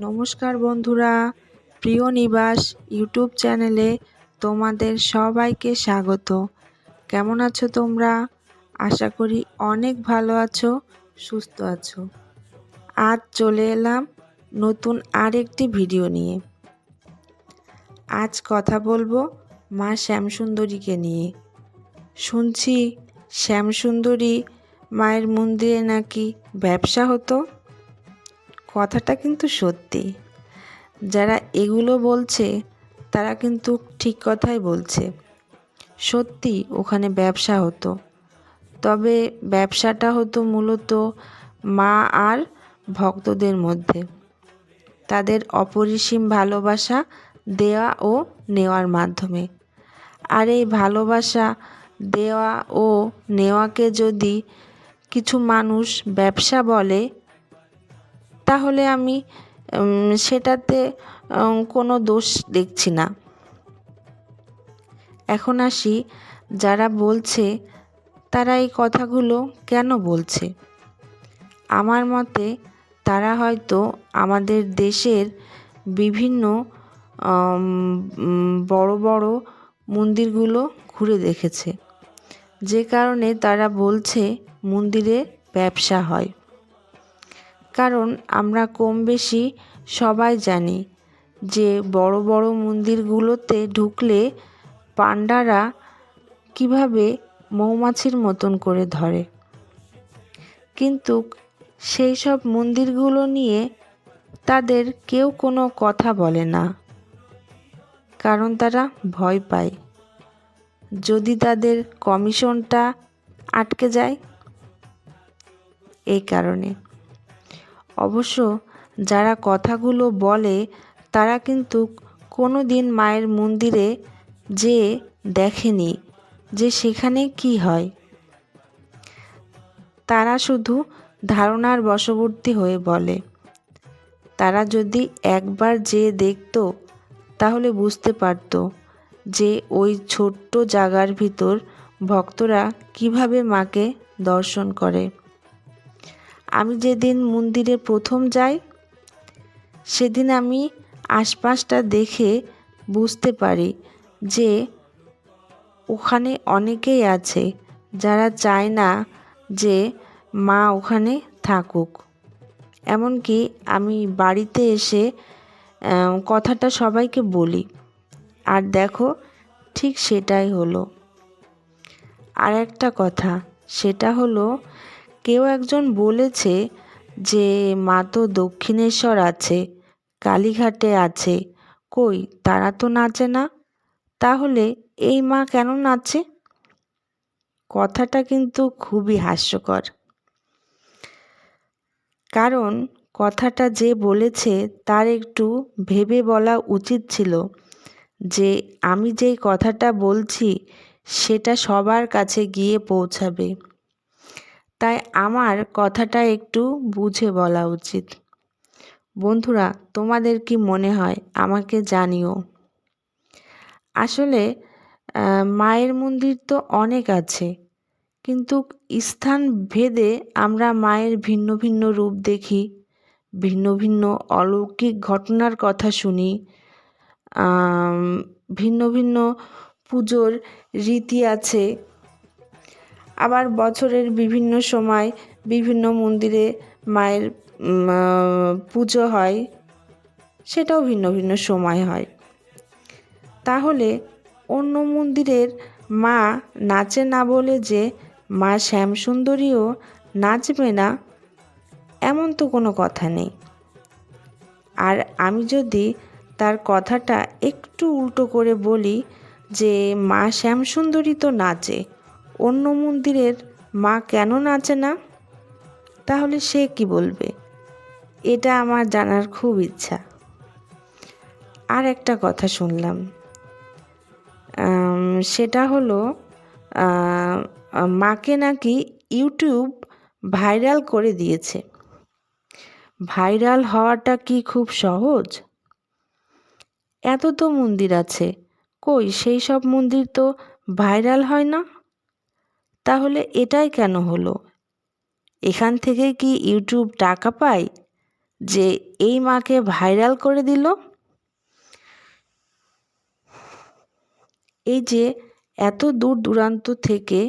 নমস্কার বন্ধুরা, প্রিয় নিবাস ইউটিউব চ্যানেলে তোমাদের সবাইকে স্বাগত। কেমন আছো তোমরা? আশা করি অনেক ভালো আছো, সুস্থ আছো। আজ চলে এলাম নতুন আরেকটি ভিডিও নিয়ে। আজ কথা বলব মা শ্যামসুন্দরীকে নিয়ে। শুনছি শ্যামসুন্দরী মায়ের মন্দিরে নাকি ব্যবসা হতো? কথাটা কিন্তু সত্যি। যারা এগুলো বলছে, তারা কিন্তু ঠিক কথাই বলছে। সত্যি ওখানে ব্যবসা হতো। তবে ব্যবসাটা হতো মূলত মা আর ভক্তদের মধ্যে। তাদের অপরিসীম ভালোবাসা দেওয়া ও নেওয়ার মাধ্যমে। আর এই ভালোবাসা দেওয়া ও নেওয়াকে যদি কিছু মানুষ ব্যবসা বলে তাহলে আমি সেটাতে কোনো দোষ দেখছি না। এখন আসি, যারা বলছে, তারা এই কথাগুলো কেন বলছে? আমার মতে, তারা হয়তো আমাদের দেশের বিভিন্ন বড় বড় মন্দিরগুলো ঘুরে দেখেছে। যে কারণে তারা বলছে, মন্দিরে ব্যবসা হয়। কারণ আমরা কম বেশি সবাই জানি যে বড় বড় মন্দিরগুলোতে ঢুকলে পাণ্ডারা কীভাবে মৌমাছির মতন করে ধরে। কিন্তু সেই সব মন্দিরগুলো নিয়ে তাদের কেউ কোনো কথা বলে না, কারণ তারা ভয় পায়। যদি তাদের কমিশনটা আটকে যায়, এই কারণে। অবশ্য যারা কথাগুলো বলে, তারা কিন্তু কোনো দিন মায়ের মন্দিরে যে দেখেনি যে সেখানে কি হয়। তারা শুধু ধারণার বশবর্তী হয়ে বলে। তারা যদি একবার যে দেখত, তাহলে বুঝতে পারত যে ওই ছোট্ট জায়গার ভিতর ভক্তরা কীভাবে মাকে দর্শন করে। আমি যেদিন মন্দিরে প্রথম যাই, সেদিন আমি আশপাশটা দেখে বুঝতে পারি যে ওখানে অনেকেই আছে যারা চায় না যে মা ওখানে থাকুক। এমনকি আমি বাড়িতে এসে কথাটা সবাইকে বলি। আর দেখো, ঠিক সেটাই হলো। আর একটা কথা, সেটা হলো কেউ একজন বলেছে যে, মা তো দক্ষিণেশ্বর আছে, কালীঘাটে আছে। কই, তারা তো নাচে না? তাহলে এই মা কেন নাচে? কথাটা কিন্তু খুবই হাস্যকর। কারণ কথাটা যে বলেছে, তার একটু ভেবে বলা উচিত ছিল যে, আমি যেই কথাটা বলছি, সেটা সবার কাছে গিয়ে পৌঁছাবে। তাই আমার কথাটা একটু বুঝে বলা উচিত। বন্ধুরা, তোমাদের কি মনে হয়? আমাকে জানিও। আসলে মায়ের মন্দির তো অনেক আছে, কিন্তু স্থান ভেদে আমরা মায়ের ভিন্ন ভিন্ন রূপ দেখি, ভিন্ন ভিন্ন অলৌকিক ঘটনার কথা শুনি ভিন্ন ভিন্ন পুজোর রীতি আছে আবার বছরের বিভিন্ন সময় বিভিন্ন মন্দিরে মায়ের পুজো হয়, সেটাও ভিন্ন ভিন্ন সময় হয়। তাহলে অন্য মন্দিরের মা নাচে না বলে যে মা শ্যামসুন্দরীও নাচবে না, এমন তো কোনো কথা নেই। আর আমি যদি তার কথাটা একটু উল্টো করে বলি যে মা শ্যামসুন্দরী তো নাচে অন্য মন্দিরের মা কেন নাচে না? তাহলে সে কি বলবে? এটা আমার জানার খুব ইচ্ছা। আর একটা কথা শুনলাম। সেটা হলো মাকে নাকি ইউটিউব ভাইরাল করে দিয়েছে। ভাইরাল হওয়াটা কি খুব সহজ? এত তো মন্দির আছে। কই, সেই সব মন্দির তো ভাইরাল হয় না? তাহলে এটাই কেন হলো? এখান থেকে কি ইউটিউব টাকা পায় যে এই মাকে ভাইরাল করে দিল? এই যে এত দূর দূরান্ত থেকে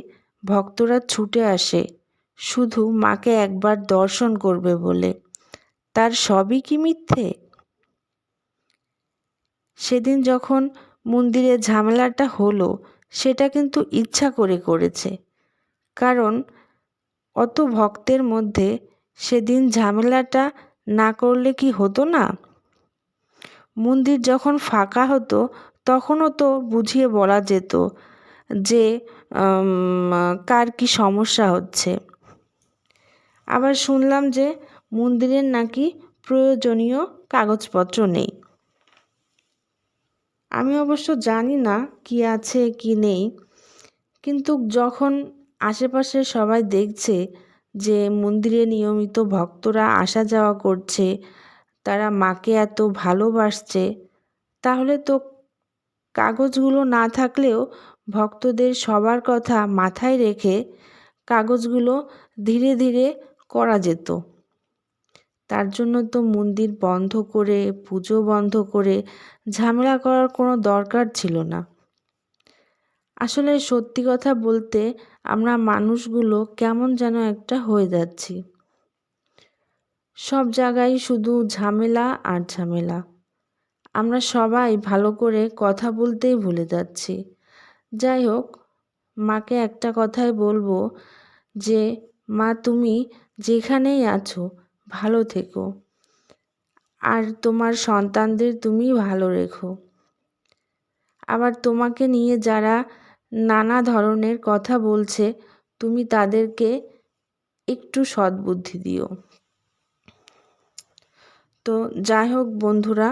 ভক্তরা ছুটে আসে, শুধু মাকে একবার দর্শন করবে বলে। তার সবই কি মিথ্যে? সেদিন যখন মন্দিরে ঝামেলাটা হলো, সেটা কিন্তু ইচ্ছা করে করেছে। কারণ অত ভক্তের মধ্যে সেদিন ঝামেলাটা না করলে কি হতো না? মন্দির যখন ফাঁকা হতো, তখনও তো বুঝিয়ে বলা যেত যে কার কি সমস্যা হচ্ছে। আবার শুনলাম যে মন্দিরের নাকি প্রয়োজনীয় কাগজপত্র নেই। আমি অবশ্য জানি না কি আছে, কি নেই। কিন্তু যখন আশেপাশে সবাই দেখছে যে মন্দিরে নিয়মিত ভক্তরা আসা যাওয়া করছে, তারা মাকে এত ভালোবাসছে। তাহলে তো কাগজগুলো না থাকলেও ভক্তদের সবার কথা মাথায় রেখে কাগজগুলো ধীরে ধীরে করা যেত। তার জন্য তো মন্দির বন্ধ করে, পুজো বন্ধ করে ঝামেলা করার কোনো দরকার ছিল না। আসলে সত্যি কথা বলতে আমরা মানুষগুলো কেমন যেন একটা হয়ে যাচ্ছি। সব জায়গায় শুধু ঝামেলা আর ঝামেলা। আমরা সবাই ভালো করে কথা বলতেই ভুলে যাচ্ছি। যাই হোক, মাকে একটা কথাই বলব যে, মা, তুমি যেখানেই আছো, ভালো থেকো। আর তোমার সন্তানদের তুমি ভালো রেখো। আবার তোমাকে নিয়ে যারা নানা ধরনের কথা বলছে, তুমি তাদেরকে একটু সদ্বুদ্ধি দিও। তো যাই হোক বন্ধুরা,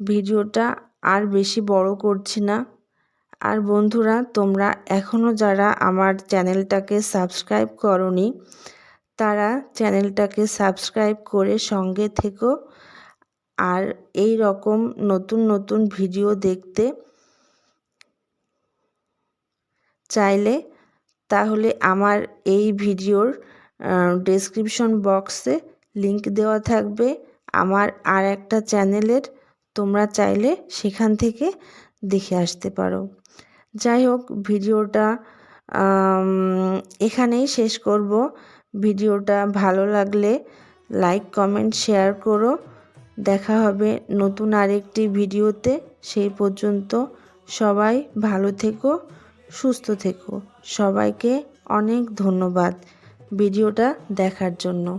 ভিডিওটা আর বেশি বড় করছি না। আর বন্ধুরা, তোমরা এখনও যারা আমার চ্যানেলটাকে সাবস্ক্রাইব করনি, তারা চ্যানেলটাকে সাবস্ক্রাইব করে সঙ্গে থেকো। আর এই রকম নতুন নতুন ভিডিও দেখতে চাইলে তাহলে আমার এই ভিডিওর ডেসক্রিপশন বক্সে লিংক দেওয়া থাকবে। আমার আর একটা চ্যানেলের তোমরা চাইলে সেখান থেকে দেখে আসতে পারো। যাই হোক, ভিডিওটা এখানেই শেষ করব। ভিডিওটা ভালো লাগলে লাইক কমেন্ট শেয়ার করো। দেখা হবে নতুন আরেকটি ভিডিওতে। সেই পর্যন্ত সবাই ভালো থেকো। সুস্থ থেকো। সবাইকে অনেক ধন্যবাদ ভিডিওটা দেখার জন্য।